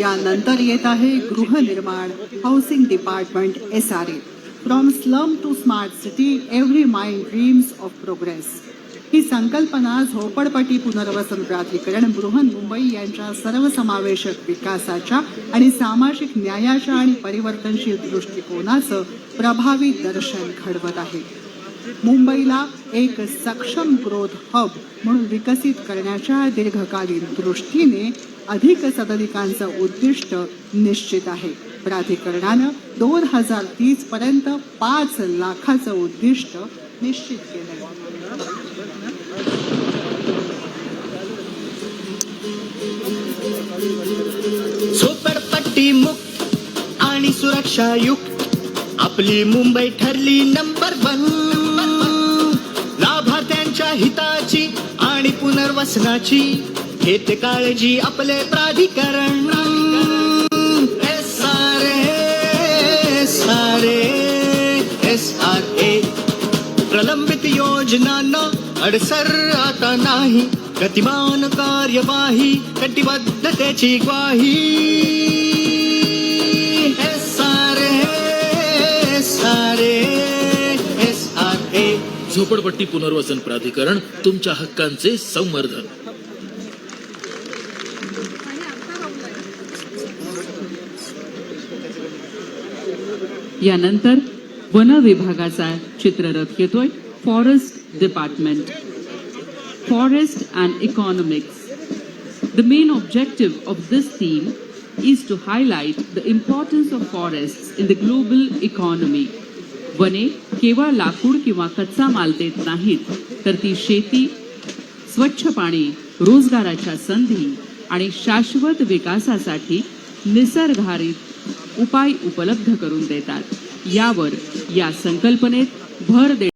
यानंतर येत आहे गृहनिर्माण housing department S R A from slum to smart city every mind dreams of progress ही संकल्पना झोपडपट्टी पुनर्वसन प्राधिकरण बृहन्मुंबई यांच्या सर्वसमावेशक विकासाच्या आणि सामाजिक न्यायाच्या आणि परिवर्तनशील दृष्टिकोनाचं प्रभावी दर्शन घडवत आहे. मुंबईला एक सक्षम ग्रोथ हब म्हणून विकसित करण्याच्या दीर्घकालीन दृष्टीने अधिक सदनिकांचं उद्दिष्ट निश्चित आहे. प्राधिकरणानं दोन हजार तीस पर्यंत पाच लाखाचं उद्दिष्ट निश्चित केलं झोपडपट्टी मुक्त आणि सुरक्षायुक्त. आपली मुंबई ठरली नंबर वन हिताची आणि पुनर्वसनाची. घेते काळजी आपले प्राधिकरण. S R S R A प्रलंबित योजनांना अडसर आता नाही. गतिमान कार्यवाही कटिबद्धतेची ग्वाही. झोपडपट्टी पुनर्वसन प्राधिकरण तुमच्या हक्कांचे संवर्धन. यानंतर वन विभागाचा चित्ररथ घेतोय forest department. Forest and economics. The main objective of this theme is to highlight the importance of forest in the global economy वने केवळ लाकूड किंवा कच्चा माल देत नाहीत तर ती शेती स्वच्छ पाणी रोजगाराच्या संधी आणि शाश्वत विकासासाठी निसर्गारित उपाय उपलब्ध करून देतात. यावर या संकल्पनेत भर दे